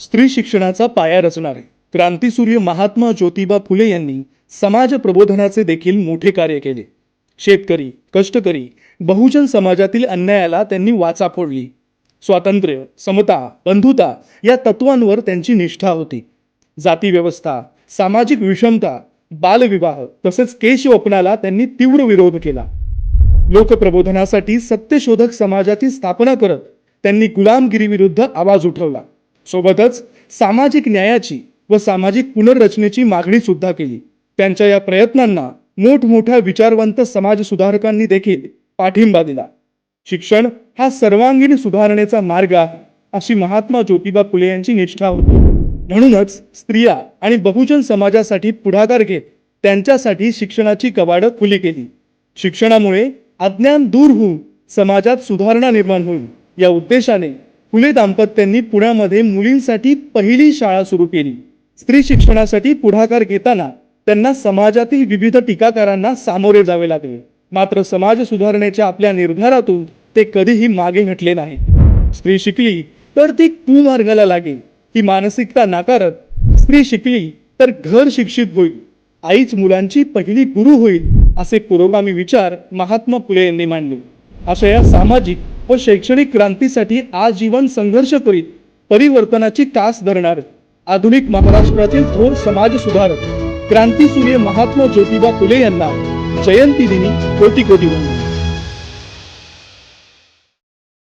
स्त्री शिक्षणाचा पाया रचणारे. क्रांतीसूर्य महात्मा ज्योतिबा फुले यांनी समाज प्रबोधनाचे देखील मोठे कार्य केले. शेतकरी कष्टकरी बहुजन समाजातील अन्यायाला त्यांनी वाचा फोडली. स्वातंत्र्य समता बंधुता या तत्वांवर त्यांची निष्ठा होती. जातीव्यवस्था सामाजिक विषमता बालविवाह तसेच केशवपनाला त्यांनी तीव्र विरोध केला. लोकप्रबोधनासाठी सत्यशोधक समाजाची स्थापना करत त्यांनी गुलामगिरीविरुद्ध आवाज उठवला. सोबतच सामाजिक न्यायाची व सामाजिक पुनर्रचनेची मागणी सुद्धा केली. त्यांच्या या प्रयत्नांना मोठमोठ्या विचारवंत समाज सुधारकांनी देखील पाठिंबा दिला. शिक्षण हा सर्वांगीण सुधारणेचा मार्ग आहे अशी महात्मा ज्योतिबा फुले यांची निष्ठा होती. म्हणूनच स्त्रिया आणि बहुजन समाजासाठी पुढाकार घेत त्यांच्यासाठी शिक्षणाची कवाडं खुली केली. शिक्षणामुळे अज्ञान दूर होऊन समाजात सुधारणा निर्माण होईल या उद्देशाने फुले दाम्पत्यांनी पुण्यामध्ये मुलींसाठी पहिली शाळा सुरू केली. स्त्री शिक्षणासाठी पुढाकार घेताना त्यांना समाजातील विविध टीकाकारांना सामोरे जावे लागले. मात्र समाज सुधारणेच्या आपल्या निर्धारातून ते कधीही मागे हटले नाही. स्त्री शिकली तर ती कुमार्गाला लागेल ही मानसिकता नाकारत स्त्री शिकली तर घर शिक्षित होईल. आईच मुलांची पहिली गुरु होईल असे पुरोगामी विचार महात्मा फुले यांनी मांडले. अशा या सामाजिक व शैक्षणिक क्रांतीसाठी आजीवन संघर्ष करीत परिवर्तनाची कास धरणार. आधुनिक महाराष्ट्रातील थोर समाज सुधारक. क्रांतीसूर्य महात्मा ज्योतिबा फुले यांना जयंती दिनी कोटी कोटी वंदन.